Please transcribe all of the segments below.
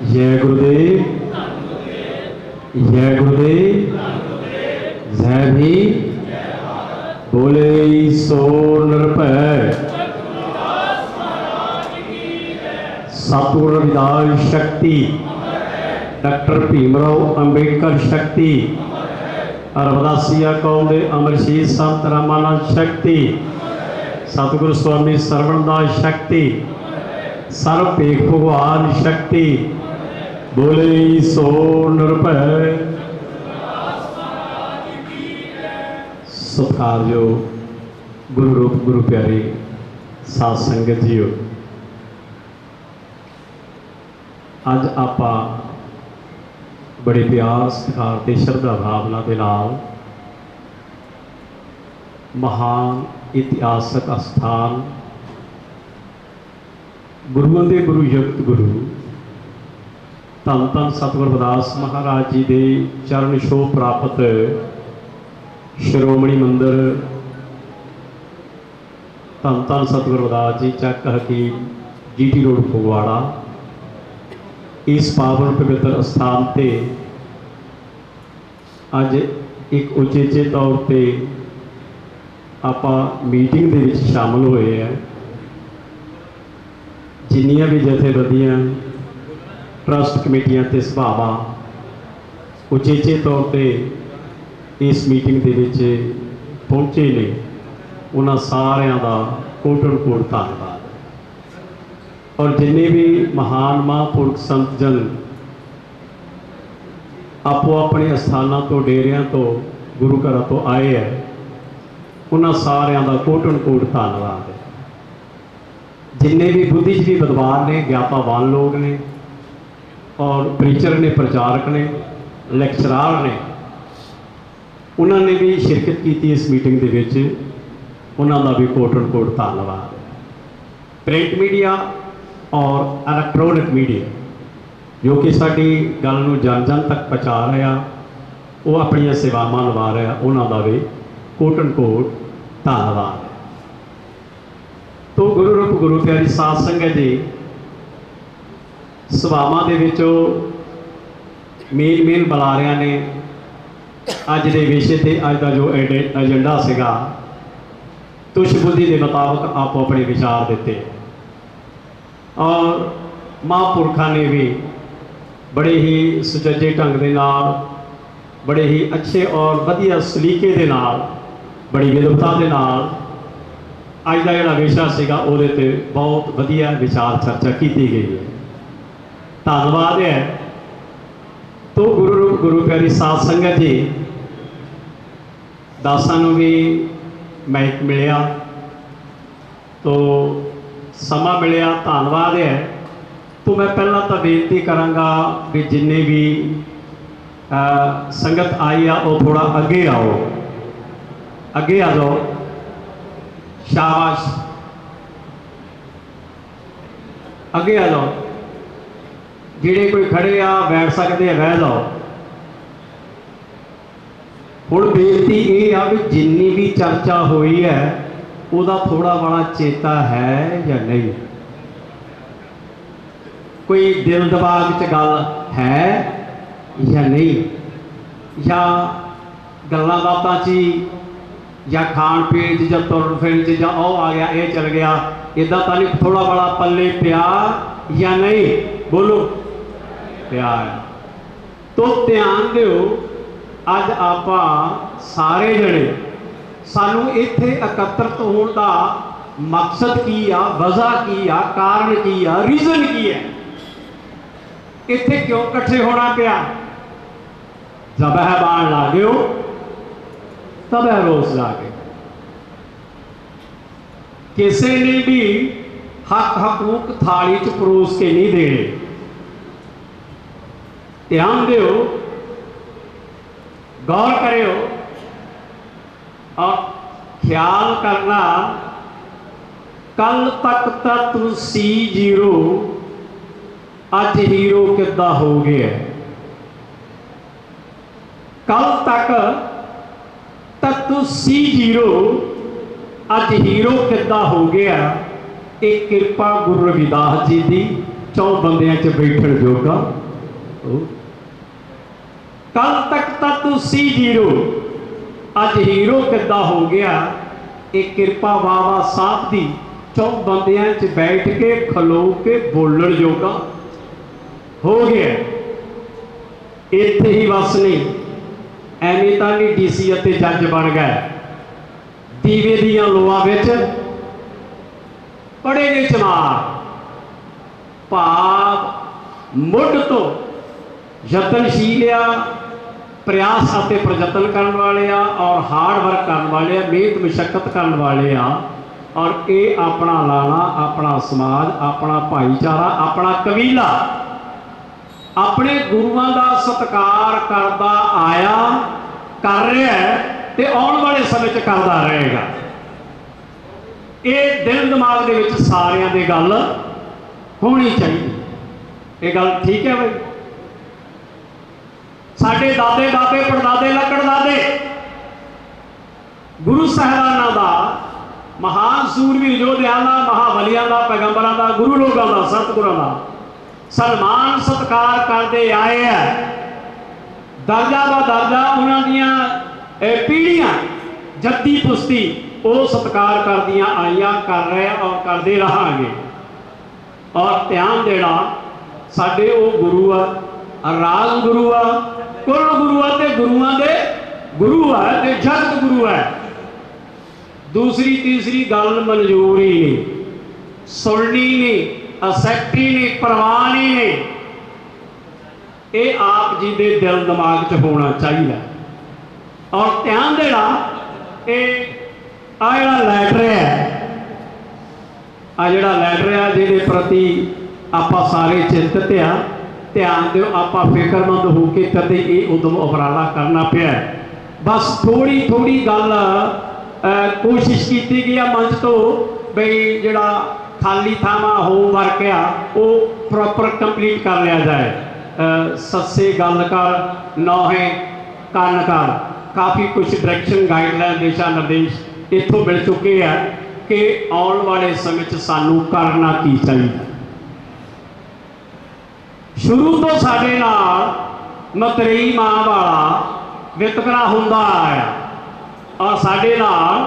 ਜੈ ਗੁਰਦੇਵ ਜੈ ਗੁਰਦੇਵ ਜੈ ਵੀ ਬੋਲੇ ਸੋ ਨਿਰਭੈ ਸਤਿਗੁਰ ਰਵਿਦਾਸ ਸ਼ਕਤੀ ਡਾਕਟਰ ਭੀਮਰਾਓ ਅੰਬੇਡਕਰ ਸ਼ਕਤੀ ਰਵਦਾਸੀਆ ਕੌਮ ਦੇ ਅਮਰਸ਼ੀਰ ਸੰਤ ਰਾਮਾਨੰਦ ਸ਼ਕਤੀ ਸਤਿਗੁਰ ਸਵਾਮੀ ਸਰਵਣਦਾਸ ਸ਼ਕਤੀ ਸਰਬ ਭੇਖ ਭਗਵਾਨ ਸ਼ਕਤੀ ਬੋਲੇ ਸੋ ਨਿਰਭੈ ਸਤਿਕਾਰਯੋਗ ਗੁਰੂ ਰੂਪ, ਗੁਰੂ ਪਿਆਰੇ ਸਾਧ ਸੰਗਤ ਜੀਓ। ਅੱਜ ਆਪਾਂ ਬੜੇ ਪਿਆਰ, ਸਤਿਕਾਰ ਤੇ ਸ਼ਰਧਾ ਭਾਵਨਾ ਦੇ ਨਾਲ ਮਹਾਨ ਇਤਿਹਾਸਕ ਅਸਥਾਨ ਗੁਰੂਆਂ ਦੇ ਗੁਰੂ ਯੁਕਤ ਗੁਰੂ ਧੰਨ ਧੰਨ ਸਤਿਗੁਰ ਰਵਿਦਾਸ ਮਹਾਰਾਜ ਜੀ ਦੇ ਚਰਨ ਛੋਹ ਪ੍ਰਾਪਤ ਸ਼੍ਰੋਮਣੀ ਮੰਦਿਰ। ਧੰਨ ਧੰਨ ਸਤਿਗੁਰ ਰਵਿਦਾਸ ਜੀ, ਚੱਕ ਹਕੀਮ ਜੀਟੀ ਰੋਡ ਫਗਵਾੜਾ। ਇਸ ਪਾਵਨ ਪਵਿੱਤਰ ਸਥਾਨ ਤੇ ਅੱਜ ਇੱਕ ਉਚੇਚੇ ਤੌਰ ਤੇ ਆਪਾਂ ਮੀਟਿੰਗ ਦੇ ਵਿੱਚ ਸ਼ਾਮਲ ਹੋਏ ਆ। ਜਿੰਨੀਆਂ ਵੀ ਜਥੇਬੰਦੀਆਂ ਟਰਸਟ ਕਮੇਟੀਆਂ ਤੇ ਸਭਾਵਾਂ ਉਚੇਚੇ ਤੌਰ ਤੇ ਇਸ ਮੀਟਿੰਗ ਦੇ ਵਿੱਚ ਪਹੁੰਚੇ ਨੇ, ਉਹਨਾਂ ਸਾਰਿਆਂ ਦਾ ਕੋਟਨ ਕੋਟ ਧੰਨਵਾਦ। ਔਰ ਜਿੰਨੇ ਵੀ ਮਹਾਨ ਮਹਾਂਪੁਰਖ ਸੰਤ ਜਨ ਆਪੋ ਆਪਣੇ ਸਥਾਨਾਂ ਤੋਂ, ਡੇਰਿਆਂ ਤੋਂ, ਗੁਰੂ ਘਰਾਂ ਤੋਂ ਆਏ ਹੈ, ਉਹਨਾਂ ਸਾਰਿਆਂ ਦਾ ਕੋਟਨ ਕੋਟ ਧੰਨਵਾਦ ਹੈ। ਜਿੰਨੇ ਵੀ ਬੁੱਧੀਜੀਵੀ ਵਿਦਵਾਨ ਨੇ ਗਿਆਤਾਵਾਨ ਲੋਕ ਨੇ ਔਰ ਪ੍ਰੀਚਰ ਨੇ, ਪ੍ਰਚਾਰਕ ਨੇ ਲੈਕਚਰਾਰ ਨੇ, ਉਹਨਾਂ ਨੇ ਵੀ ਸ਼ਿਰਕਤ ਕੀਤੀ ਇਸ ਮੀਟਿੰਗ ਦੇ ਵਿੱਚ। ਉਹਨਾਂ ਦਾ ਵੀ ਕੋਟਨ ਕੋਟ ਧੰਨਵਾਦ। ਪ੍ਰਿੰਟ ਮੀਡੀਆ ਔਰ ਇਲੈਕਟ੍ਰੋਨਿਕ ਮੀਡੀਆ ਜੋ ਕਿ ਸਾਡੀ ਗੱਲ ਨੂੰ ਜਨ ਜਨ ਤੱਕ ਪਹੁੰਚਾ ਰਿਹਾ ਉਹ ਆਪਣੀਆਂ ਸੇਵਾਵਾਂ ਨਿਭਾ ਰਿਹਾ ਉਹਨਾਂ ਦਾ ਵੀ ਕੋਟਨ ਕੋਟ ਧੰਨਵਾਦ। ਤੋਂ ਗੁਰੂ ਰੂਪ ਗੁਰੂ ਪਿਆਰੀ ਸਾਧ ਸੰਗਤ ਜੀ ਸਭਾਵਾਂ ਦੇ ਵਿੱਚੋਂ ਮੇਲ ਮੇਲ ਬੁਲਾਰਿਆਂ ਨੇ। ਅੱਜ ਦੇ ਵਿਸ਼ੇ ਤੇ ਅੱਜ ਦਾ ਜੋ ਐਡੇ- ਏਜੰਡਾ ਸੀਗਾ ਤੁਸ਼ ਬੁੱਧੀ ਦੇ ਮੁਤਾਬਕ ਆਪੋ ਆਪਣੇ ਵਿਚਾਰ ਦਿੱਤੇ। ਔਰ ਮਹਾਂਪੁਰਖਾਂ ਨੇ ਵੀ ਬੜੇ ਹੀ ਸੁਚੱਜੇ ਢੰਗ ਦੇ ਨਾਲ, ਬੜੇ ਹੀ ਅੱਛੇ ਔਰ ਵਧੀਆ ਸਲੀਕੇ ਦੇ ਨਾਲ, ਬੜੀ ਵਿਦਵਤਾ ਦੇ ਨਾਲ ਅੱਜ ਦਾ ਜਿਹੜਾ ਵਿਸ਼ਾ ਸੀਗਾ, ਉਹਦੇ ਤੇ ਬਹੁਤ ਵਧੀਆ ਵਿਚਾਰ ਚਰਚਾ ਕੀਤੀ ਗਈ ਹੈ। ਧੰਨਵਾਦ ਹੈ ਤੋ ਗੁਰੂ ਰੂਪ ਗੁਰੂ ਪਿਆਰੀ ਸਾਧ ਸੰਗਤ ਜੀ ਦਾਸਾਂ ਨੂੰ ਵੀ ਮਾਈਕ ਮਿਲਿਆ ਤੋ ਸਮਾਂ ਮਿਲਿਆ ਧੰਨਵਾਦ ਹੈ ਤੋ ਮੈਂ ਪਹਿਲਾਂ ਤਾਂ ਬੇਨਤੀ ਕਰਾਂਗਾ ਵੀ ਜਿੰਨੇ ਵੀ ਅ, ਸੰਗਤ ਆਈ ਆ ਉਹ ਥੋੜਾ ਅੱਗੇ ਆਓ ਅੱਗੇ ਆ ਜਾਓ ਸ਼ਾਬਾਸ਼ ਅੱਗੇ ਆ ਜਾਓ ਜਿਹੜੇ ਕੋਈ ਖੜੇ ਆ, ਬੈਠ ਸਕਦੇ ਆ ਬਹਿ ਜਾਓ। ਹੁਣ ਬੇਨਤੀ ਇਹ ਆ ਵੀ ਜਿੰਨੀ ਵੀ ਚਰਚਾ ਹੋਈ ਹੈ, ਉਹਦਾ ਥੋੜਾ ਬੜਾ ਚੇਤਾ ਹੈ ਜਾਂ ਨਹੀਂ? ਕੋਈ ਦਿਲ ਦਿਮਾਗ 'ਚ ਗੱਲ ਹੈ ਜਾਂ ਨਹੀਂ? ਜਾਂ ਗੱਲਾਂ ਬਾਤਾਂ 'ਚ ਹੀ, ਜਾਂ ਖਾਣ ਪੀਣ 'ਚ, ਜਾਂ ਤੁਰਨ ਫਿਰਨ 'ਚ, ਜਾਂ ਉਹ ਆ ਗਿਆ, ਇਹ ਚਲ ਗਿਆ ਇਦਾਂ ਤਾਂ ਨਹੀਂ ਥੋੜਾ ਬੜਾ ਪੱਲੇ ਪਿਆ ਜਾਂ ਨਹੀਂ? ਬੋਲੋ। ਪਿਆਰ। ਹੈ। ਤੋ ਧਿਆਨ ਦਿਓ, ਅੱਜ ਆਪਾਂ ਸਾਰੇ ਜਣੇ ਸਾਨੂੰ ਇੱਥੇ ਇਕੱਤਰਤ ਹੋਣ ਦਾ ਮਕਸਦ ਕੀ ਆ, ਵਜ੍ਹਾ ਕੀ ਆ, ਕਾਰਨ ਕੀ ਆ ਰੀਜ਼ਨ ਕੀ ਹੈ? ਇੱਥੇ ਕਿਉਂ ਇਕੱਠੇ ਹੋਣਾ ਪਿਆ? ਜ਼ਬਹ ਬਾਣ ਲਾਗਿਓ ਤਬ ਹੈ ਰੋਜ਼ ਲਾਗੇ ਕਿਸੇ ਨੇ ਵੀ ਹੱਕ ਹਕੂਕ ਥਾਲੀ ਚ ਪਰੋਸ ਕੇ ਨਹੀਂ ਦੇਣੇ। ਧਿਆਨ ਦਿਓ, ਗੌਰ ਕਰਿਓ ਔਰ ਖਿਆਲ ਕਰਨਾ, ਕੱਲ ਤੱਕ ਤਾਂ ਤੂੰ ਸੀ ਜ਼ੀਰੋ, ਅੱਜ ਹੀਰੋ ਕਿੱਦਾਂ ਹੋ ਗਿਆ? ਕੱਲ ਤੱਕ ਤਾਂ ਤੂੰ ਸੀ ਜ਼ੀਰੋ, ਅੱਜ ਹੀਰੋ ਕਿੱਦਾਂ ਹੋ ਗਿਆ? ਇਹ ਕਿਰਪਾ ਗੁਰੂ ਰਵਿਦਾਸ ਜੀ ਦੀ ਚੌ ਬੰਦਿਆਂ 'ਚ ਬੈਠਣ ਜੋਗਾ। ਕੱਲ ਤੱਕ ਤਾਂ ਤੂੰ ਸੀ ਜੀਰੋ। ਅੱਜ ਹੀਰੋ ਕਿੱਦਾਂ ਹੋ ਗਿਆ? ਇਹ ਕਿਰਪਾ ਬਾਬਾ ਸਾਹਿਬ ਦੀ। ਚੌ ਬੰਦਿਆਂ 'ਚ ਬੈਠ ਕੇ, ਖਲੋ ਕੇ ਬੋਲਣ ਜੋਗਾ ਹੋ ਗਿਆ। ਇੱਥੇ ਹੀ ਵਸ ਨਹੀਂ ਐਵੇਂ ਤਾਂ ਨਹੀਂ ਡੀਸੀ ਅਤੇ ਜੱਜ ਬਣ ਗਏ। ਦੀਵੇ ਦੀਆਂ ਲੋਆਂ ਵਿੱਚ ਪੜੇ ਨੇ ਚਮਾਰ। ਭਾਵ ਮੁੱਢ ਤੋਂ ਯਤਨਸ਼ੀਲ ਆ ਪ੍ਰਯਾਸ ਅਤੇ ਪ੍ਰਯਤਨ ਕਰਨ ਵਾਲੇ ਆ ਔਰ ਹਾਰਡ ਵਰਕ ਕਰਨ ਵਾਲੇ ਆ ਮਿਹਨਤ ਮੁਸ਼ਕਲ ਕਰਨ ਵਾਲੇ ਆ ਔਰ ਇਹ ਆਪਣਾ ਲਾਣਾ, ਆਪਣਾ ਸਮਾਜ, ਆਪਣਾ ਭਾਈਚਾਰਾ, ਆਪਣਾ ਕਬੀਲਾ। ਆਪਣੇ ਗੁਰੂਆਂ ਦਾ ਸਤਿਕਾਰ ਕਰਦਾ ਆਇਆ, ਕਰ ਰਿਹਾ ਹੈ ਤੇ ਆਉਣ ਵਾਲੇ ਸਮੇਂ 'ਚ ਕਰਦਾ ਰਹੇਗਾ। ਇਹ ਦਿਲ ਦਿਮਾਗ ਦੇ ਵਿੱਚ ਸਾਰਿਆਂ ਦੀ ਗੱਲ ਹੋਣੀ ਚਾਹੀਦੀ। ਇਹ ਗੱਲ ਠੀਕ ਹੈ ਬਈ? ਸਾਡੇ ਦਾਦੇ ਦਾਦੇ ਪੜਦਾਦੇ, ਲੱਕੜ ਦਾਦੇ। ਗੁਰੂ ਸਾਹਿਬਾਨਾਂ ਦਾ, ਮਹਾਨ ਸੂਰਵੀਰ ਯੋਧਿਆਂ ਦਾ, ਮਹਾਬਲੀਆਂ ਦਾ, ਪੈਗੰਬਰਾਂ ਦਾ, ਗੁਰੂ ਲੋਕਾਂ ਦਾ, ਸਤਿਗੁਰਾਂ ਦਾ। ਸਨਮਾਨ, ਸਤਕਾਰ ਕਰਦੇ ਆਏ ਆ। ਦਰਜਾ ਦਾ ਦਰਜਾ ਉਹਨਾਂ ਦੀਆਂ, ਇਹ ਪੀੜ੍ਹੀਆਂ, ਜੱਦੀ ਪੁਸਤੀ, ਉਹ ਸਤਕਾਰ ਕਰਦੀਆਂ ਆਈਆਂ, ਕਰ ਰਹੇ ਔਰ ਕਰਦੇ ਰਹਾਂਗੇ। ਔਰ ਧਿਆਨ ਦੇਣਾ, ਸਾਡੇ ਉਹ ਗੁਰੂ ਆ ਰਾਜ ਗੁਰੂ ਆ ਕੁਲ ਗੁਰੂ ਆ ਤੇ ਗੁਰੂਆਂ ਦੇ ਗੁਰੂ ਆ ਤੇ ਜਗਤ ਗੁਰੂ ਆ। ਦੂਸਰੀ, ਤੀਸਰੀ ਗੱਲ ਮਨਜ਼ੂਰ ਹੀ ਨਹੀਂ, ਸੁਣਨੀ ਨਹੀਂ ਹੀ ਨਹੀਂ, ਪ੍ਰਵਾਨੀ ਨਹੀਂ। ਇਹ ਆਪ ਜੀ ਦੇ ਦਿਲ ਦਿਮਾਗ 'ਚ ਹੋਣਾ ਚਾਹੀਦਾ। ਔਰ ਧਿਆਨ ਦੇਣਾ, ਇਹ ਆ ਜਿਹੜਾ ਲੈਟਰ ਹੈ, ਆ ਜਿਹੜਾ ਲੈਟਰ ਆ ਜਿਹਦੇ ਪ੍ਰਤੀ ਆਪਾਂ ਸਾਰੇ ਚਿੰਤਤ ਆ। ਧਿਆਨ ਦਿਓ, ਆਪਾਂ ਫਿਕਰਮੰਦ ਹੋ ਕੇ ਕਦੇ ਇਹ ਉਦਮ ਉਪਰਾਲਾ ਕਰਨਾ ਪਿਆ ਬਸ ਥੋੜੀ ਥੋੜੀ ਗੱਲ ਕੋਸ਼ਿਸ਼ ਕੀਤੀ ਗਈ ਆ ਮੰਚ ਤੋਂ ਬਈ ਜਿਹੜਾ ਖਾਲੀ ਥਾਵਾਂ ਹੋਮਵਰਕ ਆ, ਉਹ ਪ੍ਰੋਪਰ ਕੰਪਲੀਟ ਕਰ ਲਿਆ ਜਾਏ। ਸੱਸੇ ਗੱਲ ਕਰ, ਨੌਹੇ ਕੰਨ ਕਰ। ਕਾਫੀ ਕੁਝ ਡਾਇਰੈਕਸ਼ਨ ਗਾਈਡਲਾਈਨ ਦਿਸ਼ਾ ਨਿਰਦੇਸ਼ ਇੱਥੋਂ ਮਿਲ ਚੁੱਕੇ ਆ ਕਿ ਆਉਣ ਵਾਲੇ ਸਮੇਂ 'ਚ ਸਾਨੂੰ ਕਰਨਾ ਕੀ ਚਾਹੀਦਾ। ਸ਼ੁਰੂ ਤੋਂ ਸਾਡੇ ਨਾਲ ਮਤਰੇਈ ਮਾਂ ਵਾਲਾ ਵਿਤਕਰਾ ਹੁੰਦਾ ਆਇਆ। ਔਰ ਸਾਡੇ ਨਾਲ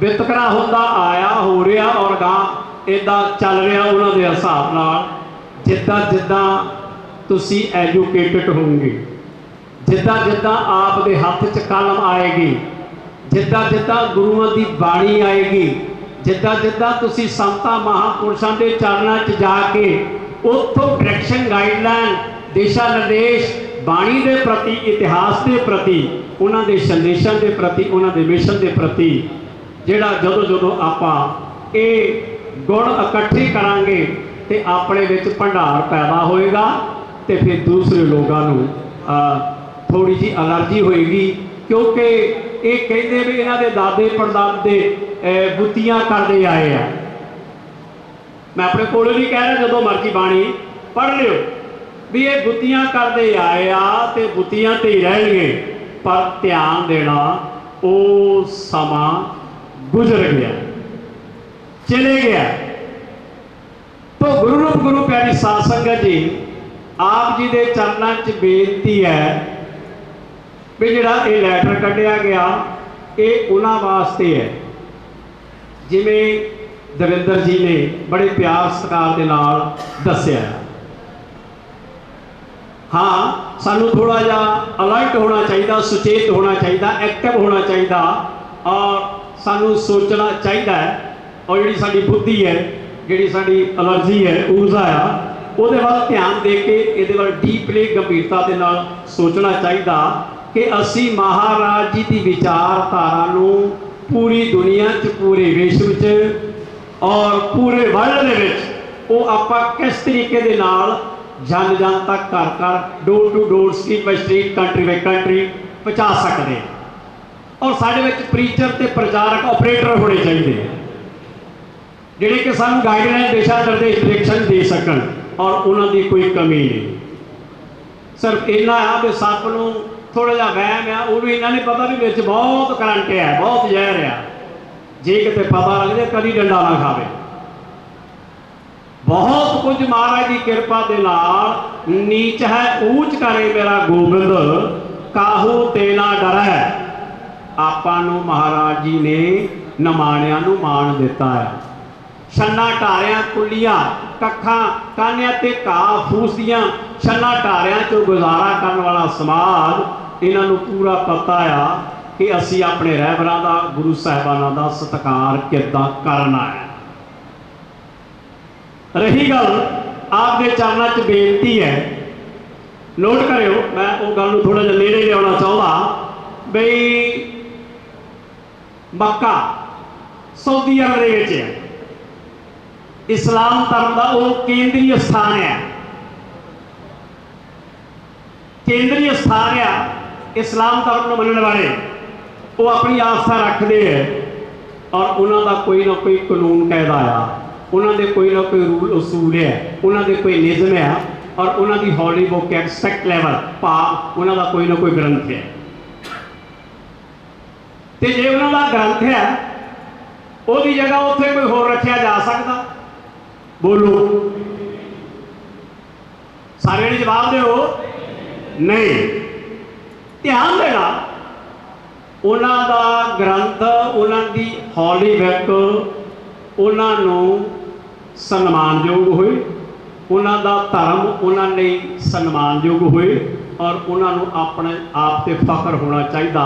ਵਿਤਕਰਾ ਹੁੰਦਾ ਆਇਆ, ਹੋ ਰਿਹਾ ਔਰ ਗਾਂ ਇਦਾਂ ਚੱਲ ਰਿਹਾ ਉਹਨਾਂ ਦੇ ਹਿਸਾਬ ਨਾਲ। ਜਿੱਦਾਂ ਜਿੱਦਾਂ ਤੁਸੀਂ ਐਜੂਕੇਟਡ ਹੋਵੋਗੇ, ਜਿੱਦਾਂ ਜਿੱਦਾਂ ਆਪ ਦੇ ਹੱਥ 'ਚ ਕਲਮ ਆਏਗੀ, ਜਿੱਦਾਂ ਜਿੱਦਾਂ ਗੁਰੂਆਂ ਦੀ ਬਾਣੀ ਆਏਗੀ, ਜਿੱਦਾਂ ਜਿੱਦਾਂ ਤੁਸੀਂ ਸੰਤਾਂ ਮਹਾਪੁਰਸ਼ਾਂ ਦੇ ਚਰਨਾਂ 'ਚ ਜਾ ਕੇ ਉੱਥੋਂ ਡਾਇਰੈਕਸ਼ਨ ਗਾਈਡਲਾਈਨ ਦਿਸ਼ਾ ਨਿਰਦੇਸ਼, ਬਾਣੀ ਦੇ ਪ੍ਰਤੀ, ਇਤਿਹਾਸ ਦੇ ਪ੍ਰਤੀ, ਉਹਨਾਂ ਦੇ ਸੰਦੇਸ਼ਾਂ ਦੇ ਪ੍ਰਤੀ, ਉਹਨਾਂ ਦੇ ਮਿਸ਼ਨ ਦੇ ਪ੍ਰਤੀ, ਜਿਹੜਾ ਜਦੋਂ ਜਦੋਂ ਆਪਾਂ ਇਹ ਗੁਣ ਇਕੱਠੇ ਕਰਾਂਗੇ ਤੇ ਆਪਣੇ ਵਿੱਚ ਭੰਡਾਰ ਪੈਦਾ ਹੋਏਗਾ ਤੇ ਫਿਰ ਦੂਸਰੇ ਲੋਕਾਂ ਨੂੰ ਥੋੜੀ ਜੀ ਅਲਰਜੀ ਹੋਏਗੀ, ਕਿਉਂਕਿ ਇਹ ਕਹਿੰਦੇ ਵੀ ਇਹਨਾਂ ਦੇ ਦਾਦੇ ਪੜਦਾਦੇ ਬੁੱਤੀਆਂ ਕਰਦੇ ਆਏ ਆ। ਮੈਂ ਆਪਣੇ ਕੋਲ ਨਹੀਂ ਕਹਿ ਰਿਹਾ ਜਦੋਂ ਮਰਜ਼ੀ ਬਾਣੀ ਪੜ੍ਹ ਲਿਓ ਵੀ ਇਹ ਗੁੱਤੀਆਂ ਕਰਦੇ ਆਏ ਆ ਤੇ ਗੁੱਤੀਆਂ ਤੇ ਹੀ ਰਹਿਣਗੇ। ਪਰ ਧਿਆਨ ਦੇਣਾ, ਉਹ ਸਮਾਂ ਗੁਜ਼ਰ ਗਿਆ, ਚਲੇ ਗਿਆ। ਤੋ ਗੁਰੂ ਰੂਪ ਗੁਰੂ ਪਿਆਰੀ ਸਾਧ ਸੰਗਤ ਜੀ, ਆਪ ਜੀ ਦੇ ਚਰਨਾਂ 'ਚ ਬੇਨਤੀ ਹੈ ਵੀ ਜਿਹੜਾ ਇਹ ਲੈਟਰ ਕੱਢਿਆ ਗਿਆ, ਇਹ ਉਹਨਾਂ ਵਾਸਤੇ ਹੈ। ਜਿਵੇਂ ਦਵਿੰਦਰ ਜੀ ਨੇ ਬੜੇ ਪਿਆਰ ਸਤਿਕਾਰ ਦੇ ਨਾਲ ਦੱਸਿਆ ਹਾਂ। ਸਾਨੂੰ ਥੋੜਾ ਜਿਹਾ ਅਲਰਟ ਹੋਣਾ ਚਾਹੀਦਾ, ਸੁਚੇਤ ਹੋਣਾ ਚਾਹੀਦਾ, ਐਕਟਿਵ ਹੋਣਾ ਚਾਹੀਦਾ, ਔਰ ਸਾਨੂੰ ਸੋਚਣਾ ਚਾਹੀਦਾ ਹੈ। ਔਰ ਜਿਹੜੀ ਸਾਡੀ ਬੁੱਧੀ ਹੈ, ਜਿਹੜੀ ਸਾਡੀ ਅਲਰਜੀ ਹੈ, ਊਰਜਾ ਆ, ਉਹਦੇ ਵੱਲ ਧਿਆਨ ਦੇ ਕੇ ਇਹਦੇ ਵੱਲ ਡੀਪਲੀ ਗੰਭੀਰਤਾ ਦੇ ਨਾਲ ਸੋਚਣਾ ਚਾਹੀਦਾ ਕਿ ਅਸੀਂ ਮਹਾਰਾਜ ਜੀ ਦੀ ਵਿਚਾਰਧਾਰਾ ਨੂੰ ਪੂਰੀ ਦੁਨੀਆ 'ਚ, ਪੂਰੇ ਵਿਸ਼ਵ 'ਚ ਔਰ ਪੂਰੇ ਵਰਲਡ ਦੇ ਵਿੱਚ ਉਹ ਆਪਾਂ ਕਿਸ ਤਰੀਕੇ ਦੇ ਨਾਲ ਜਨ ਜਨ ਤੱਕ ਘਰ ਘਰ door to door street by street country by country ਪਹੁੰਚਾ ਸਕਦੇ ਔਰ ਸਾਡੇ ਵਿੱਚ ਪ੍ਰੀਚਰ ਤੇ ਪ੍ਰਚਾਰਕ ਆਪਰੇਟਰ ਹੋਣੇ ਚਾਹੀਦੇ ਆ। ਜਿਹੜੇ ਕਿ ਸਾਨੂੰ ਗਾਈਡਲਾਈਨ ਦਿਸ਼ਾ ਨਿਰਦੇਸ਼ ਡਾਇਰੈਕਸ਼ਨ ਦੇ ਸਕਣ ਔਰ ਉਹਨਾਂ ਦੀ ਕੋਈ ਕਮੀ ਨਹੀਂ। ਸਿਰਫ ਇੰਨਾ ਆ ਵੀ ਸੱਪ ਨੂੰ ਥੋੜਾ ਜਿਹਾ ਵਹਿਮ ਆ ਉਹਨੂੰ ਇਹਨਾਂ ਨੇ ਪਤਾ ਵੀ ਵਿੱਚ ਬਹੁਤ ਕਰੰਟ ਹੈ ਬਹੁਤ ਜ਼ਹਿਰ ਆ। ਜੇ ਕਿਤੇ ਪਤਾ ਲੱਗ ਜਾਏ ਕਦੀ ਡੰਡਾ ਨਾ ਖਾਵੇ। ਬਹੁਤ ਕੁਝ ਮਹਾਰਾਜ ਦੀ ਕਿਰਪਾ ਦੇ ਨਾਲ ਨੀਚ ਹੈ, ਊਚ ਕਰੇ ਮੇਰਾ ਗੋਬਿੰਦ, ਕਾਹੂ ਤੇ ਨਾ ਡਰੈ। ਆਪਾਂ ਨੂੰ ਮਹਾਰਾਜ ਜੀ ਨੇ ਨਮਾਣਿਆਂ ਨੂੰ ਮਾਣ ਦਿੱਤਾ ਹੈ। ਛੰਨਾ ਢਾਰਿਆਂ ਕੁੱਲੀਆਂ, ਕੱਖਾਂ, ਕਾਨਿਆਂ ਤੇ ਘਾਹ ਫੂਸਦੀਆਂ ਛੰਨਾ ਢਾਰਿਆਂ ਚੋਂ ਗੁਜ਼ਾਰਾ ਕਰਨ ਵਾਲਾ ਸਮਾਜ ਇਹਨਾਂ ਨੂੰ ਪੂਰਾ ਪਤਾ ਆ। ਕਿ ਅਸੀਂ ਆਪਣੇ ਰਹਿਬਰਾਂ ਦਾ, ਗੁਰੂ ਸਾਹਿਬਾਨਾਂ ਦਾ ਸਤਿਕਾਰ ਕਿੱਦਾਂ ਕਰਨਾ ਹੈ। ਰਹੀ ਗੱਲ ਆਪ ਦੇ ਚਰਨਾਂ 'ਚ ਬੇਨਤੀ ਹੈ। ਨੋਟ ਕਰਿਓ, ਮੈਂ ਉਹ ਗੱਲ ਨੂੰ ਥੋੜਾ ਜਿਹਾ ਨੇੜੇ ਲਿਆਉਣਾ ਚਾਹੁੰਦਾ ਬਈ ਮੱਕਾ ਸਾਊਦੀ ਅਰਬ ਦੇ ਵਿੱਚ ਹੈ। ਇਸਲਾਮ ਧਰਮ ਦਾ ਉਹ ਕੇਂਦਰੀ ਸਥਾਨ ਹੈ। ਕੇਂਦਰੀ ਸਥਾਨ ਆ ਇਸਲਾਮ ਧਰਮ ਨੂੰ ਮੰਨਣ ਵਾਲੇ। ਉਹ ਆਪਣੀ ਆਸਾ ਰੱਖਦੇ ਹੈ ਔਰ ਉਹਨਾਂ ਦਾ ਕੋਈ ਨਾ ਕੋਈ ਕਾਨੂੰਨ ਕਾਇਦਾ ਆ। ਉਹਨਾਂ ਦੇ ਕੋਈ ਨਾ ਕੋਈ ਰੂਲ ਅਸੂਲ ਹੈ, ਉਹਨਾਂ ਦੇ ਕੋਈ ਨਿਯਮ ਹੈ ਔਰ ਉਹਨਾਂ ਦੀ ਹੌਲੀ ਬੁੱਕ ਹੈ ਸੈਕਟ ਲੈਵਲ ਭਾਵ ਉਹਨਾਂ ਦਾ ਕੋਈ ਨਾ ਕੋਈ ਗ੍ਰੰਥ ਹੈ। ਤੇ ਜੇ ਉਹਨਾਂ ਦਾ ਗ੍ਰੰਥ ਹੈ, ਉਹਦੀ ਜਗ੍ਹਾ ਉੱਥੇ ਕੋਈ ਹੋਰ ਰੱਖਿਆ ਜਾ ਸਕਦਾ? ਬੋਲੋ। ਸਾਰੇ ਨੇ ਜਵਾਬ ਦਿਓ। ਨਹੀਂ। ਧਿਆਨ ਦੇਣਾ। ਉਹਨਾਂ ਦਾ ਗ੍ਰੰਥ, ਉਹਨਾਂ ਦੀ ਹੌਲੀ ਬੈਕ ਉਹਨਾਂ ਨੂੰ ਸਨਮਾਨਯੋਗ ਹੋਏ। ਉਹਨਾਂ ਦਾ ਧਰਮ ਉਹਨਾਂ ਲਈ ਸਨਮਾਨਯੋਗ ਹੋਏ ਔਰ ਉਹਨਾਂ ਨੂੰ ਆਪਣੇ ਆਪ ਤੇ ਫਖਰ ਹੋਣਾ ਚਾਹੀਦਾ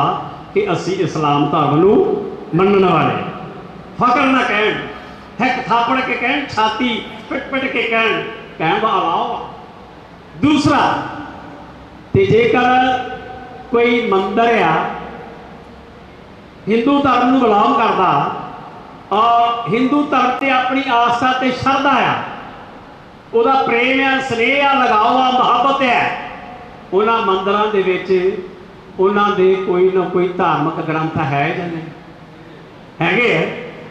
ਕਿ ਅਸੀਂ ਇਸਲਾਮ ਧਰਮ ਨੂੰ ਮੰਨਣ ਵਾਲੇ ਫਖਰ ਨਾ ਕਹਿਣ, ਹੱਕ ਥਾਪੜ ਕੇ ਕਹਿਣ, ਛਾਤੀ ਪਿੱਟ ਪਿੱਟ ਕੇ ਕਹਿਣ ਕਹਿਣ ਦਾ ਅਲਾਵਾ ਦੂਸਰਾ, ਤੇ ਜੇਕਰ ਕੋਈ ਮੰਦਰ ਆ ਹਿੰਦੂ ਧਰਮ ਨੂੰ ਬਿਲੋਂਗ ਕਰਦਾ। ਔਰ ਹਿੰਦੂ ਧਰਮ ਤੇ ਆਪਣੀ ਆਸਥਾ ਤੇ ਸ਼ਰਧਾ ਆ। ਉਹਦਾ ਪ੍ਰੇਮ ਆ, ਸਨੇਹ ਆ, ਲਗਾਓ ਆ, ਮੁਹੱਬਤ ਹੈ ਉਹਨਾਂ ਮੰਦਰਾਂ ਦੇ ਵਿੱਚ ਉਹਨਾਂ ਦੇ ਕੋਈ ਨਾ ਕੋਈ ਧਾਰਮਿਕ ਗ੍ਰੰਥ ਹੈ ਜਾਂ ਨਹੀਂ? ਹੈਗੇ ਆ।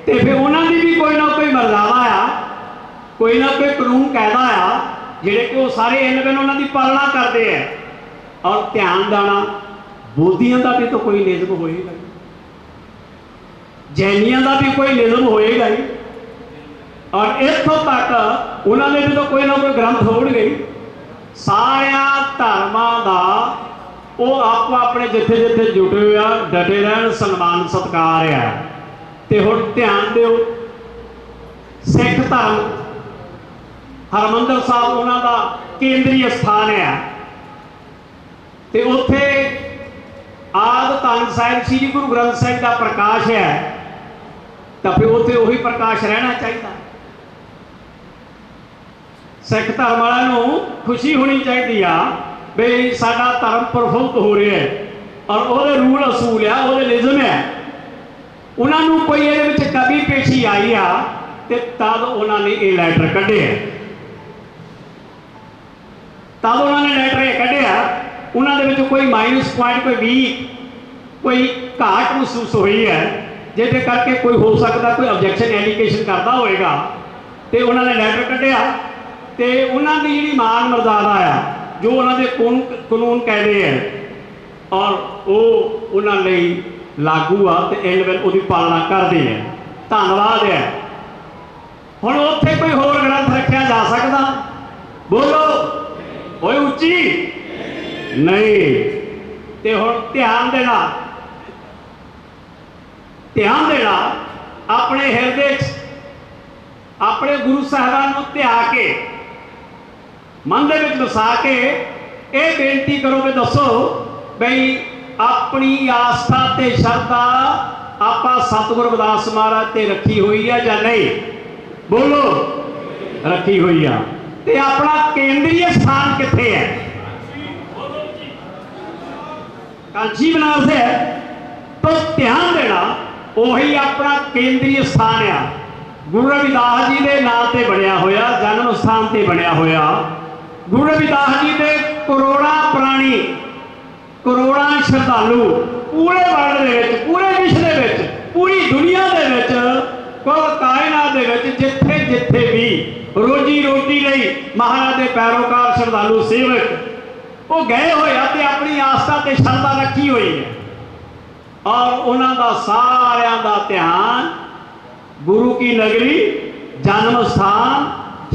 ਤੇ ਫਿਰ ਉਹਨਾਂ ਦੀ ਵੀ ਕੋਈ ਨਾ ਕੋਈ ਮਰਜ਼ਾਵਾ ਆ। ਕੋਈ ਨਾ ਕੋਈ ਕਾਨੂੰਨ ਕਾਇਦਾ ਆ, ਜਿਹੜੇ ਕਿ ਉਹ ਸਾਰੇ ਇਹਨਾਂ ਬਿਨ ਉਹਨਾਂ ਦੀ ਪਾਲਣਾ ਕਰਦੇ ਆ। ਔਰ ਧਿਆਨ ਦੇਣਾ, ਬੋਧੀਆਂ ਦਾ ਵੀ ਤਾਂ ਕੋਈ ਨਿਯਮ ਹੋਏਗਾ ਹੀ। ਜੈਨੀਆਂ ਦਾ ਵੀ ਕੋਈ ਨਿਯਮ ਹੋਏਗਾ ਹੀ। ਔਰ ਇੱਥੋਂ ਤੱਕ ਉਹਨਾਂ ਦੇ ਵੀ ਤਾਂ ਕੋਈ ਨਾ ਕੋਈ ਗ੍ਰੰਥ ਹੋਣਗੇ ਸਾਰਿਆਂ ਧਰਮਾਂ ਦਾ ਉਹ ਆਪੋ ਆਪਣੇ ਜਿੱਥੇ ਜਿੱਥੇ ਜੁਟੇ ਹੋਏ ਆ, ਡਟੇ ਰਹਿਣ, ਸਨਮਾਨ, ਸਤਕਾਰ ਆ। ਤੇ ਹੁਣ ਧਿਆਨ ਦਿਓ, ਸਿੱਖ ਧਰਮ, ਹਰਮੰਦਰ ਸਾਹਿਬ ਉਹਨਾਂ ਦਾ ਕੇਂਦਰੀ ਸਥਾਨ ਹੈ ਤੇ ਉੱਥੇ ਆਦ ਤਨ ਸਾਹਿਬ, ਸ੍ਰੀ ਗੁਰੂ ਗ੍ਰੰਥ ਸਾਹਿਬ ਦਾ ਪ੍ਰਕਾਸ਼ ਹੈ ਤਾਂ ਫਿਰ ਉੱਥੇ ਉਹੀ ਪ੍ਰਕਾਸ਼ ਰਹਿਣਾ ਚਾਹੀਦਾ। ਸਿੱਖ ਧਰਮ ਵਾਲਿਆਂ ਨੂੰ ਖੁਸ਼ੀ ਹੋਣੀ ਚਾਹੀਦੀ ਆ ਵੀ ਸਾਡਾ ਧਰਮ ਪ੍ਰਫੁੱਲਤ ਹੋ ਰਿਹਾ ਹੈ ਔਰ ਉਹਦੇ ਰੂਲ ਅਸੂਲ ਆ, ਉਹਦੇ ਨਿਯਮ ਹੈ ਉਹਨਾਂ ਨੂੰ ਕੋਈ ਇਹਦੇ ਵਿੱਚ ਕਮੀ ਪੇਸ਼ੀ ਆਈ ਆ ਤੇ ਤਦ ਉਹਨਾਂ ਨੇ ਇਹ ਲੈਟਰ ਕੱਢਿਆ ਤਦ ਉਹਨਾਂ ਨੇ ਲੈਟਰ ਇਹ ਕੱਢਿਆ ਉਹਨਾਂ ਦੇ ਵਿੱਚ ਕੋਈ ਮਾਈਨਸ ਪੁਆਇੰਟ ਕੋਈ ਵੀ ਕੋਈ ਘਾਟ ਮਹਿਸੂਸ ਹੋਈ ਹੈ। ਜਿਹਦੇ ਕਰਕੇ ਕੋਈ ਹੋ ਸਕਦਾ ਕੋਈ ਆਬਜੈਕਸ਼ਨ ਐਲੀਗੇਸ਼ਨ ਕਰਦਾ ਹੋਏਗਾ ਤੇ ਉਹਨਾਂ ਨੇ ਲੈਟਰ ਕੱਢਿਆ, ਤੇ ਉਹਨਾਂ ਦੀ ਜਿਹੜੀ ਮਾਨ ਮਰਜ਼ਾਦਾ ਆ, ਜੋ ਉਹਨਾਂ ਦੇ ਕਾਨੂੰਨ ਕਾਨੂੰਨ ਕਹਿੰਦੇ ਆ, ਔਰ ਉਹ ਉਹਨਾਂ ਲਈ ਲਾਗੂ ਆ, ਤੇ ਐਂਡ ਵਿੱਚ ਉਹਦੀ ਪਾਲਣਾ ਕਰਦੇ ਆ, ਧੰਨਵਾਦ ਹੈ ਹੁਣ ਉੱਥੇ ਕੋਈ ਹੋਰ ਗ੍ਰੰਥ ਰੱਖਿਆ ਜਾ ਸਕਦਾ? ਬੋਲੋ। ਓਏ ਉੱਚੀ। ਨਹੀਂ। ਤੇ ਹੁਣ ਧਿਆਨ ਦੇਣਾ। ਧਿਆਨ ਦੇਣਾ, ਆਪਣੇ ਹਿਰਦੇ 'ਚ, ਆਪਣੇ ਗੁਰੂ ਸਾਹਿਬਾਨ ਨੂੰ ਧਿਆ ਕੇ, ਮਨ ਦੇ ਵਿੱਚ ਵਸਾ ਕੇ, ਇਹ ਬੇਨਤੀ ਕਰੋ ਵੀ ਦੱਸੋ ਬਈ ਆਪਣੀ ਆਸਥਾ ਤੇ ਸ਼ਰਧਾ ਆਪਾਂ ਸਤਿਗੁਰ ਰਵਿਦਾਸ ਮਹਾਰਾਜ ਤੇ ਰੱਖੀ ਹੋਈ ਹੈ ਜਾਂ ਨਹੀਂ? ਬੋਲੋ। ਰੱਖੀ ਹੋਈ ਆ। ਤੇ ਆਪਣਾ ਕੇਂਦਰੀ ਸਥਾਨ ਕਿੱਥੇ ਹੈ? ਕਾਂਚੀ ਬਨਾਰਸ ਹੈ। ਤਾਂ ਧਿਆਨ ਦੇਣਾ ਉਹੀ ਆਪਣਾ ਕੇਂਦਰੀ ਸਥਾਨ ਆ। ਗੁਰੂ ਰਵਿਦਾਸ ਜੀ ਦੇ ਨਾਂ ਤੇ ਬਣਿਆ ਹੋਇਆ, ਜਨਮ ਸਥਾਨ ਤੇ ਬਣਿਆ ਹੋਇਆ। ਗੁਰੂ ਰਵਿਦਾਸ ਜੀ ਦੇ ਕਰੋੜਾਂ ਪ੍ਰਾਣੀ, ਕਰੋੜਾਂ ਸ਼ਰਧਾਲੂ ਪੂਰੇ ਵਰਲਡ ਦੇ ਵਿੱਚ, ਪੂਰੇ ਵਿਸ਼ਵ ਦੇ ਵਿੱਚ, ਪੂਰੀ ਦੁਨੀਆ ਦੇ ਵਿੱਚ ਕੁੱਲ ਕਾਇਨਾਤ ਦੇ ਵਿੱਚ ਜਿੱਥੇ ਜਿੱਥੇ ਵੀ ਰੋਜੀ ਰੋਟੀ ਲਈ ਮਹਾਰਾਜ ਦੇ ਪੈਰੋਕਾਰ ਸ਼ਰਧਾਲੂ ਸੇਵਕ, ਉਹ ਗਏ ਹੋਏ ਆ ਤੇ ਆਪਣੀ ਆਸਥਾ ਤੇ ਸ਼ਰਧਾ ਰੱਖੀ ਹੋਈ ਹੈ। ਔਰ ਉਹਨਾਂ ਦਾ ਸਾਰਿਆਂ ਦਾ ਧਿਆਨ ਗੁਰੂ ਕੀ ਨਗਰੀ, ਜਨਮ ਸਥਾਨ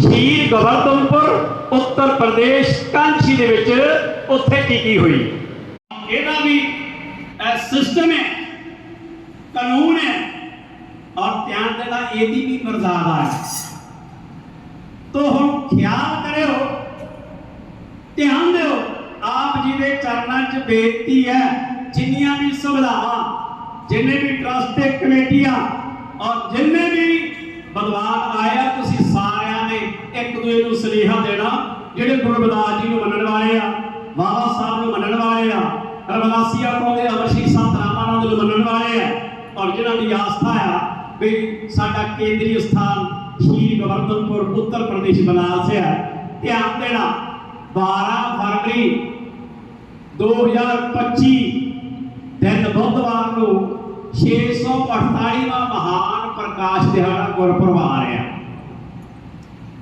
ਸ਼ੀਰ ਗਵਰਧਨਪੁਰ ਉੱਤਰ ਪ੍ਰਦੇਸ਼, ਕਾਂਚੀ ਦੇ ਵਿੱਚ ਉੱਥੇ ਟਿਕੀ ਹੋਈ। ਇਹਦਾ ਵੀ ਸਿਸਟਮ ਹੈ, ਕਾਨੂੰਨ ਹੈ, ਔਰ ਧਿਆਨ ਦੇਣਾ ਇਹਦੀ ਵੀ ਮਰਜ਼ਾਦਾ ਹੈ। ਤੋ ਹੁਣ ਖਿਆਲ ਕਰਿਓ, ਧਿਆਨ ਦਿਓ, ਆਪ ਜੀ ਦੇ ਚਰਨਾਂ 'ਚ ਬੇਨਤੀ ਹੈ ਜਿੰਨੀਆਂ ਵੀ ਸੁਵਿਧਾਵਾਂ, ਜਿੰਨੇ ਵੀ ਟਰਸਟ ਤੇ ਕਮੇਟੀਆਂ ਔਰ ਜਿੰਨੇ ਵੀ ਬਦਲਾਅ ਆਇਆ ਤੁਸੀਂ ਸਾਰਿਆਂ ਨੇ ਇੱਕ ਦੂਜੇ ਨੂੰ ਸੁਨੇਹਾ ਦੇਣਾ, ਜਿਹੜੇ ਗੁਰੂ ਜੀ ਨੂੰ ਮੰਨਣ ਵਾਲੇ ਆ, ਬਾਬਾ ਸਾਹਿਬ ਨੂੰ ਮੰਨਣ ਵਾਲੇ ਆ, ਰਵਿਦਾਸੀਆ ਕੋਲ ਦੇ ਅਮਰਸ਼ੀ ਸੰਤ ਰਾਮਾਨੰਦ ਨੂੰ ਮੰਨਣ ਵਾਲੇ ਆ ਔਰ ਜਿਹਨਾਂ ਦੀ ਆਸਥਾ ਆ ਵੀ ਸਾਡਾ ਕੇਂਦਰੀ ਸਥਾਨ ਸ਼੍ਰੀ ਗਵਰਧਨਪੁਰ ਉੱਤਰ ਪ੍ਰਦੇਸ਼, ਬਨਾਰਸ ਹੈ ਧਿਆਨ ਦੇਣਾ 12 ਫਰਵਰੀ 2025 ਦਿਨ ਬੁੱਧਵਾਰ ਨੂੰ 648ਵਾਂ ਮਹਾਨ ਪ੍ਰਕਾਸ਼ ਦਿਹਾੜਾ ਗੁਰਪੁਰਬ ਆ। ਰਿਹਾ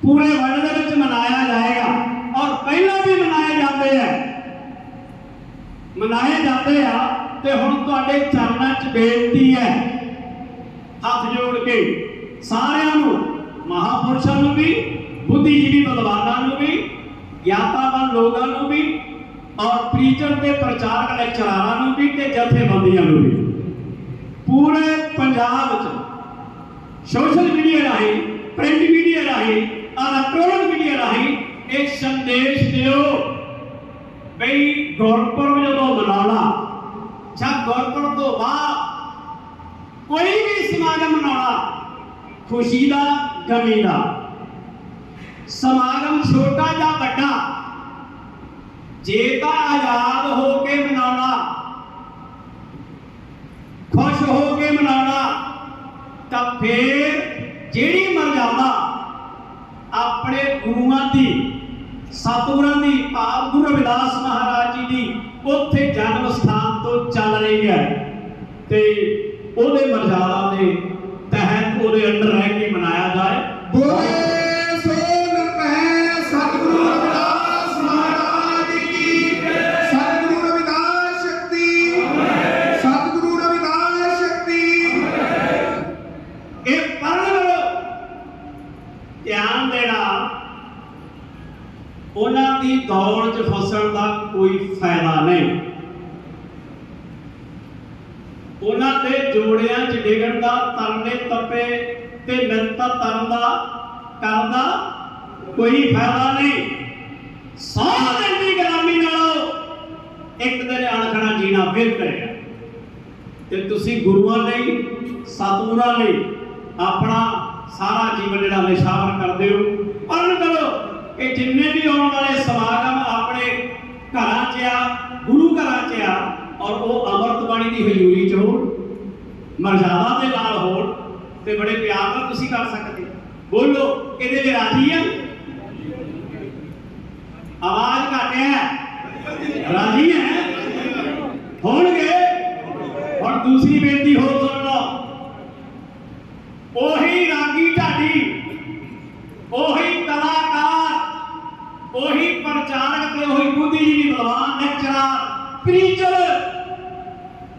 ਪੂਰੇ ਵਰਲਡ ਦੇ ਵਿੱਚ ਮਨਾਇਆ ਜਾਏਗਾ ਔਰ ਪਹਿਲਾਂ ਵੀ ਮਨਾਏ ਜਾਂਦੇ ਆ। ਮਨਾਏ ਜਾਂਦੇ ਆ ਤੇ ਹੁਣ ਤੁਹਾਡੇ ਚਰਨਾਂ 'ਚ ਬੇਨਤੀ ਹੈ, ਹੱਥ ਜੋੜ ਕੇ ਸਾਰਿਆਂ ਨੂੰ, ਮਹਾਪੁਰਸ਼ਾਂ ਨੂੰ ਵੀ ਬੁੱਧੀਜੀਵੀ ਵਿਦਵਾਨਾਂ ਨੂੰ ਵੀ ਗਿਆਤਾਵਾਨ ਲੋਕਾਂ ਨੂੰ ਵੀ ਔਰ ਪ੍ਰੀਚਰ ਤੇ ਪ੍ਰਚਾਰਕ ਲੈਕਚਰਾਰਾਂ ਨੂੰ ਵੀ ਤੇ ਜਥੇਬੰਦੀਆਂ ਨੂੰ ਵੀ। ਪੂਰੇ ਪੰਜਾਬ ਵਿੱਚ ਸੋਸ਼ਲ ਮੀਡੀਆ ਰਾਹੀਂ ਪ੍ਰਿੰਟ ਮੀਡੀਆ ਰਾਹੀਂ ਇਲੈਕਟ੍ਰੋਨਿਕ ਮੀਡੀਆ ਰਾਹੀਂ ਇੱਕ ਸੰਦੇਸ਼ ਦਿਓ ਬਈ ਗੁਰਪੁਰਬ ਜਦੋਂ ਮਨਾਉਣਾ, ਜਾਂ ਗੁਰਪੁਰਬ ਤੋਂ ਬਾਅਦ ਕੋਈ ਵੀ ਸਮਾਗਮ ਮਨਾਉਣਾ, ਖੁਸ਼ੀ ਦਾ, ਗਮੀ ਦਾ। ਸਮਾਗਮ ਛੋਟਾ ਜਾਂ ਵੱਡਾ ਜੇ ਤਾਂ ਆਜ਼ਾਦ ਹੋ ਕੇ ਮਨਾਉਣਾ, ਖੁਸ਼ ਹੋ ਕੇ ਮਨਾਉਣਾ, ਤਾਂ ਫੇਰ ਜਿਹੜੀ ਮਰਜ਼ਾਦਾ ਆਪਣੇ ਗੁਰੂਆਂ ਦੀ, ਸਤਿਗੁਰਾਂ ਦੀ ਭਾਵ ਗੁਰੂ ਰਵਿਦਾਸ ਮਹਾਰਾਜ ਜੀ ਦੀ, ਉੱਥੇ ਜਨਮ ਸਥਾਨ ਤੋਂ ਚੱਲ ਰਹੀ ਹੈ। ਤੇ ਉਹਦੇ ਮਰਜ਼ਾਦਾ ਦੇ ਤਹਿਤ ਉਹਦੇ ਅੰਦਰ ਰਹਿ ਕੇ ਮਨਾਇਆ ਜਾਏ। ਬੋਲੇ ਉਹਨਾਂ ਦੀ ਦੌੜ 'ਚ ਫਸਣ ਦਾ ਕੋਈ ਫਾਇਦਾ ਨਹੀਂ। ਉਹਨਾਂ ਦੇ ਜੋੜਿਆਂ 'ਚ ਡਿੱਗਣ ਦਾ, ਤਰਨੇ ਤਪੇ ਤੇ ਮਿੰਨਤਾਂ ਤਰਨ ਦਾ, ਕਰਨ ਕੋਈ ਫਾਇਦਾ ਨਹੀਂ। ਸੌ ਦੀ ਗੁਲਾਮੀ ਨਾਲੋਂ ਇੱਕ ਦਿਨ ਅਣਖਣਾ ਜੀਣਾ ਬਿਹਤਰ ਹੈ ਤੇ ਤੁਸੀਂ ਗੁਰੂਆਂ ਲਈ, ਸਤਿਗੁਰਾਂ ਲਈ ਆਪਣਾ ਸਾਰਾ ਜੀਵਨ ਜਿਹੜਾ ਨਿਸ਼ਾਵਰ ਕਰਦੇ ਹੋ ਪਰਨ ਕਰੋ। ਕਿ ਜਿੰਨੇ ਵੀ ਆਉਣ ਵਾਲੇ ਸਮਾਗਮ ਆਪਣੇ ਘਰਾਂ 'ਚ ਆ, ਗੁਰੂ ਘਰਾਂ 'ਚ ਆ, ਔਰ ਉਹ ਅੰਮ੍ਰਿਤ ਬਾਣੀ ਦੀ ਹਜ਼ੂਰੀ 'ਚ ਹੋਣ, ਮਰਜ਼ਾਦਾ ਦੇ ਨਾਲ ਹੋਣ, ਤੇ ਬੜੇ ਪਿਆਰ ਨਾਲ ਤੁਸੀਂ ਕਰ ਸਕਦੇ ਬੋਲੋ, ਇਹਦੇ ਲਈ ਰਾਜੀ ਆ? ਆਵਾਜ਼ ਘੱਟ ਹੈ? ਰਾਜੀ ਹੈ? ਹੋਣਗੇ? ਹੁਣ ਦੂਸਰੀ ਬੇਨਤੀ ਹੋਰ ਸੁਣ ਲਓ। ਉਹੀ ਰਾਗੀ ਢਾਡੀ, ਉਹੀ ਉਹੀ ਤੇ ਉਹੀ ਬੁੱਧੀਜੀਵੀ ਬਲਵਾਨ ਲੈਕਚਰਰ ਪ੍ਰੀਚਰ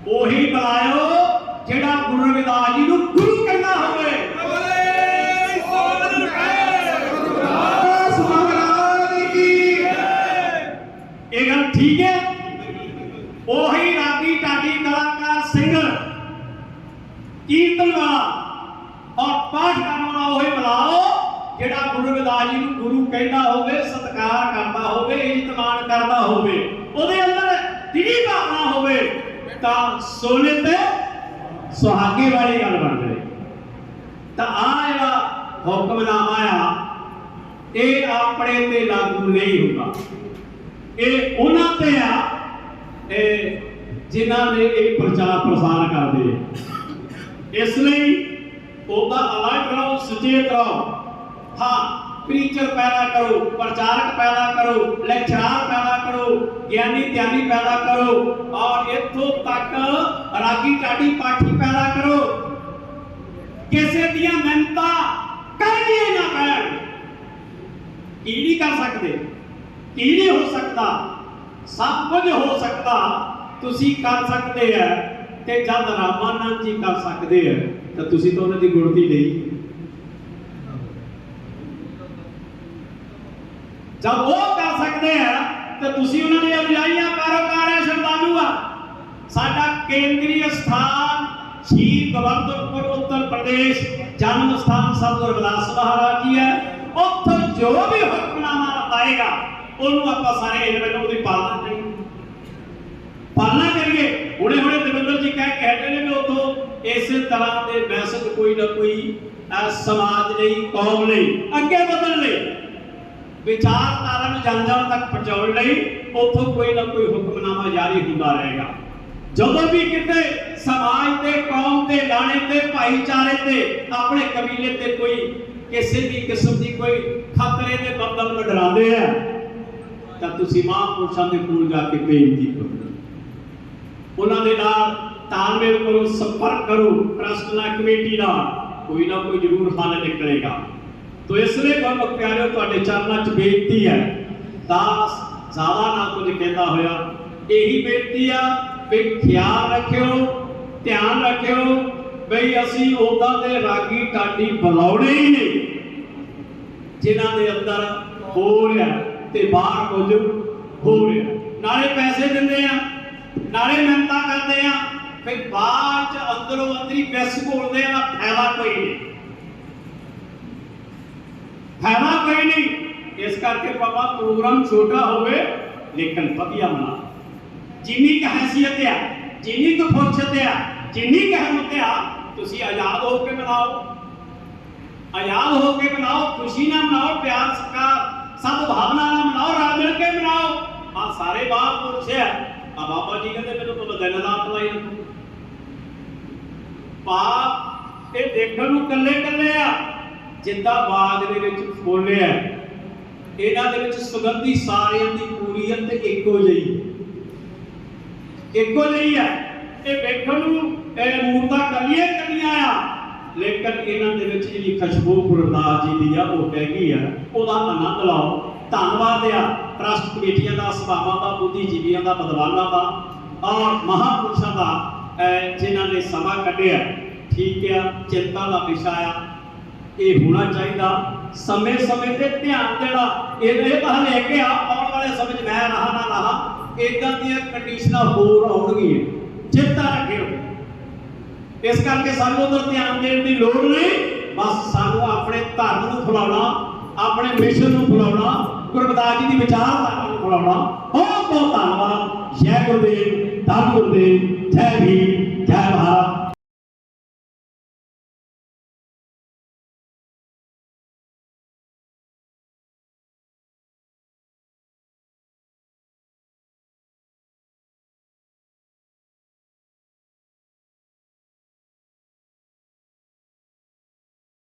ਉਹੀ ਬੁਲਾਇਓ ਜਿਹੜਾ ਗੁਰੂ ਰਵਿਦਾਸ ਜੀ ਨੂੰ ਗੁਰੂ ਕਹਿੰਦਾ ਹੋਵੇ। ਇਹ ਗੱਲ ਠੀਕ ਹੈ। ਉਹੀ ਰਾਗੀ ਢਾਡੀ ਕਲਾਕਾਰ ਸਿੰਗਰ ਕੀਰਤਨ ਵਾਲਾ। ਔਰ ਪਾਠ ਕਰਨ ਵਾਲਾ ਉਹੀ ਬੁਲਾਓ। ਜਿਹੜਾ ਗੁਰੂ ਰਵਿਦਾਸ ਜੀ ਨੂੰ ਗੁਰੂ ਕਹਿੰਦਾ ਹੋਵੇ, ਸਤਿਕਾਰ ਕਰਦਾ ਹੋਵੇ ਇੱਜ਼ਤ ਕਰਦਾ ਹੋਵੇ, ਉਹਦੇ ਅੰਦਰ ਦਿਲੀ ਭਾਵਨਾ ਹੋਵੇ, ਤਾਂ ਸੋਨੇ ਤੇ ਸੁਹਾਗੇ ਵਾਲੀ ਗੱਲ ਬਣ ਜਾਏ। ਤਾਂ ਆ ਜਿਹੜਾ ਹੁਕਮਨਾਮਾ ਆ, ਇਹ ਆਪਣੇ ਤੇ ਲਾਗੂ ਨਹੀਂ ਹੁੰਦਾ। ਇਹ ਉਹਨਾਂ ਤੇ ਆ, ਇਹ ਜਿਨ੍ਹਾਂ ਨੇ ਇਹ ਪ੍ਰਚਾਰ ਪ੍ਰਸਾਰ ਕਰਦੇ ਇਸ ਲਈ ਉਹਦਾ ਅਲਰਟ ਰਹੋ, ਸੁਚੇਤ ਰਹੋ। ਹਾਂ ਪ੍ਰੀਚਰ ਪੈਦਾ ਕਰੋ, ਪ੍ਰਚਾਰਕ ਪੈਦਾ ਕਰੋ ਲੈਕਚਰਾਰ ਪੈਦਾ ਕਰੋ, ਗਿਆਨੀ ਧਿਆਨੀ ਪੈਦਾ ਕਰੋ ਔਰ ਇੱਥੋਂ ਤੱਕ ਰਾਗੀ ਟਾਡੀ ਪਾਠੀ ਪੈਦਾ ਕਰੋ। ਕਿਸੇ ਦੀਆਂ ਮਿਹਨਤਾਂ ਕਰਨੀਆਂ ਨਾ ਪੈਣ। ਕੀ ਨਹੀਂ ਕਰ ਸਕਦੇ? ਕੀ ਨਹੀਂ ਹੋ ਸਕਦਾ? ਸਭ ਕੁਝ ਹੋ ਸਕਦਾ। ਤੁਸੀਂ ਕਰ ਸਕਦੇ ਆ ਤੇ ਜਦ ਰਾਮਾਨੰਦ ਜੀ ਕਰ ਸਕਦੇ ਆ ਤਾਂ ਤੁਸੀਂ ਤਾਂ ਉਹਨਾਂ ਦੀ ਗੁਣਤੀ ਲਈ ਜਦ ਉਹ ਕਰ ਸਕਦੇ ਆ, ਤੇ ਤੁਸੀਂ ਉਹਨਾਂ ਦੀਆਂ ਅਨੁਯਾਈਆਂ ਪੈਰੋਕਾਰ ਆ ਸ਼ਰਧਾਲੂ ਆ ਸਾਡਾ ਕੇਂਦਰੀ ਸਥਾਨ ਸ਼੍ਰੀ ਗਵਰਧਨਪੁਰ ਉੱਤਰ ਪ੍ਰਦੇਸ਼, ਜਨਮ ਸਥਾਨ ਸਤਿਗੁਰ ਰਵਿਦਾਸ ਮਹਾਰਾਜ ਜੀ ਹੈ। ਉੱਥੋਂ ਜੋ ਵੀ ਹੁਕਮਨਾਮਾ ਆਏਗਾ ਉਹਨੂੰ ਆਪਾਂ ਸਾਰੇ ਇਹ ਵੇਲੇ ਉਹਦੀ ਪਾਲਣਾ ਕਰੀਏ। ਪਾਲਣਾ ਕਰੀਏ। ਹੁਣੇ ਹੁਣੇ ਦਵਿੰਦਰ ਜੀ ਕਹਿ ਕਹਿੰਦੇ ਨੇ ਵੀ ਉਥੋਂ ਇਸੇ ਤਰ੍ਹਾਂ ਦੇ ਮੈਸੇਜ ਕੋਈ ਨਾ ਕੋਈ ਸਮਾਜ ਲਈ, ਕੌਮ ਲਈ, ਅੱਗੇ ਵਧਣ ਲਈ। ਵਿਚਾਰਧਾਰਾ ਨੂੰ ਜਨ ਤੱਕ ਪਹੁੰਚਾਉਣ ਲਈ ਉਥੋਂ ਕੋਈ ਨਾ ਕੋਈ ਹੁਕਮਨਾਮਾ ਜਾਰੀ ਹੁੰਦਾ ਰਹੇਗਾ। ਜਦੋਂ ਵੀ ਕਿਤੇ ਸਮਾਜ ਤੇ, ਕੌਮ ਤੇ ਲਾਣੇ ਤੇ, ਭਾਈਚਾਰੇ ਤੇ ਆਪਣੇ ਕਬੀਲੇ ਤੇ ਕੋਈ ਕਿਸੇ ਵੀ ਕਿਸਮ ਦੀ ਕੋਈ ਖਤਰੇ ਦੇ ਬੱਦਲ ਮੰਡਰਾਉਂਦੇ ਆ, ਤਾਂ ਤੁਸੀਂ ਮਹਾਂਪੁਰਸ਼ਾਂ ਦੇ ਕੋਲ ਜਾ ਕੇ ਬੇਨਤੀ ਕਰੋ। ਉਹਨਾਂ ਦੇ ਨਾਲ ਤਾਲਮੇਲ ਕਰੋ, ਸੰਪਰਕ ਕਰੋ, ਟਰਸਟ ਨਾਲ, ਕਮੇਟੀ ਨਾਲ ਕੋਈ ਨਾ ਕੋਈ ਜ਼ਰੂਰ ਹੱਲ ਨਿਕਲੇਗਾ। ਤੋ ਇਸ ਲਈ ਗੁਰਮੁਖ ਪਿਆਰਿਓ ਤੁਹਾਡੇ ਚਰਨਾਂ 'ਚ ਬੇਨਤੀ ਹੈ। ਦਾਸ ਜ਼ਿਆਦਾ ਨਾ ਕੁਝ ਕਹਿੰਦਾ ਹੋਇਆ, ਇਹੀ ਬੇਨਤੀ ਆ ਵੀ ਖਿਆਲ ਰੱਖਿਓ, ਧਿਆਨ ਰੱਖਿਓ ਬਈ ਅਸੀਂ ਉਹਦਾ ਦੇ ਰਾਗੀ ਟਾਡੀ ਬੁਲਾਉਣੇ ਹੀ ਨਹੀਂ, ਜਿਨ੍ਹਾਂ ਦੇ ਅੰਦਰ ਹੋ ਰਿਹਾ ਤੇ ਬਾਹਰ ਕੁਝ ਹੋ ਰਿਹਾ। ਨਾਲੇ ਪੈਸੇ ਦਿੰਦੇ ਆ, ਨਾਲੇ ਮਿਹਨਤਾਂ ਕਰਦੇ ਆ ਫਿਰ ਬਾਅਦ ਚ ਅੰਦਰੋਂ ਅੰਦਰੀ ਪੈਸ ਘੋਲਦੇ ਆ ਫਾਇਦਾ ਕੋਈ ਨਹੀਂ। ਫਾਇਦਾ ਕੋਈ ਨਹੀਂ। ਇਸ ਕਰਕੇ ਬਾਬਾ ਪ੍ਰੋਗਰਾਮ ਛੋਟਾ ਹੋਵੇ, ਲੇਕਿਨ ਵਧੀਆ ਬਣਾ ਜਿੰਨੀ ਕੁ ਹੈਸੀਅਤ ਆ, ਜਿੰਨੀ ਕੁ ਫੁਰਸਤ ਆ, ਜਿੰਨੀ ਕੁ ਹਿੰਮਤ ਆ, ਤੁਸੀਂ ਆਜ਼ਾਦ ਹੋ ਕੇ ਬਣਾਓ ਆਜ਼ਾਦ ਹੋ ਕੇ ਬਣਾਓ ਖੁਸ਼ੀ ਨਾਲ ਬਣਾਓ ਪਿਆਰ, ਸਤਿਕਾਰ ਸਦ ਭਾਵਨਾ ਨਾਲ ਬਣਾਓ ਰਲ ਮਿਲ ਕੇ ਬਣਾਓ ਆ ਸਾਰੇ ਬਾਪ ਪੁਰਸ਼ ਆ। ਆ ਬਾਬਾ ਜੀ ਕਹਿੰਦੇ, ਮੈਨੂੰ ਤੁਹਾਨੂੰ ਦਿਨ ਰਾਤ ਲਾਈ ਰੱਖੋ। ਪਾਪ ਇਹ ਦੇਖਣ ਨੂੰ ਕੱਲੇ ਕੱਲੇ ਆ। ਜਿੱਦਾਂ ਬਾਗ ਦੇ ਵਿੱਚ ਫੁੱਲ ਆ ਇਹਨਾਂ ਦੇ ਵਿੱਚ ਸੁਗੰਧੀ ਸਾਰਿਆਂ ਦੀ ਪੂਰੀ ਹੈ ਇੱਕੋ ਜਿਹੀ। ਇੱਕੋ ਜਿਹੀ ਆ ਇਹ ਵੇਖਣ ਨੂੰ ਇਹ ਮੂਰਤਾਂ ਕੱਲੀਆਂ ਕੱਲੀਆਂ ਆ ਲੇਕਿਨ ਇਹਨਾਂ ਦੇ ਵਿੱਚ ਜਿਹੜੀ ਖੁਸ਼ਬੂ ਗੁਰਦਾਸ ਜੀ ਦੀ ਆ ਉਹ ਹੈਗੀ ਆ। ਉਹਦਾ ਆਨੰਦ ਲਓ। ਧੰਨਵਾਦ ਆ ਟਰਸਟ ਕਮੇਟੀਆਂ ਦਾ ਸਭਾਵਾਂ ਦਾ ਬੁੱਧੀਜੀਵੀਆਂ ਦਾ ਵਿਦਵਾਨਾਂ ਦਾ ਔਰ ਮਹਾਪੁਰਸ਼ਾਂ ਦਾ ਅਹ, ਜਿਨ੍ਹਾਂ ਨੇ ਸਮਾਂ ਕੱਢਿਆ ਠੀਕ ਆ ਚਿੰਤਾ ਦਾ ਵਿਸ਼ਾ ਆ। ਇਹ ਹੋਣਾ ਚਾਹੀਦਾ। ਸਮੇਂ ਸਮੇਂ ਤੇ ਧਿਆਨ ਦੇਣਾ। ਇਹ ਤਾਂ ਲੈ ਕੇ ਆ, ਆਉਣ ਵਾਲੇ ਸਮੇਂ 'ਚ ਮੈਂ ਰਹਾ ਨਾ ਰਹਾ ਇਦਾਂ ਦੀਆਂ ਕੰਡੀਸ਼ਨਾਂ ਹੋਰ ਆਉਣਗੀਆਂ। ਚਿੰਤਾ ਰੱਖਿਓ ਇਸ ਕਰਕੇ ਸਾਨੂੰ ਉਧਰ ਧਿਆਨ ਦੇਣ ਦੀ ਲੋੜ ਨਹੀਂ। ਬਸ ਸਾਨੂੰ ਆਪਣੇ ਧਰਮ ਨੂੰ ਫਲਾਉਣਾ, ਆਪਣੇ ਮਿਸ਼ਨ ਨੂੰ ਫਲਾਉਣਾ ਗੁਰਬਦਾਸ ਜੀ ਦੀ ਵਿਚਾਰਧਾਰਾ ਨੂੰ ਫਲਾਉਣਾ। ਬਹੁਤ ਬਹੁਤ ਧੰਨਵਾਦ। ਜੈ ਗੁਰਦੇਵ, ਧੰਨ ਗੁਰਦੇਵ, ਜੈ ਭੀਮ, ਜੈ ਭਾਰਤ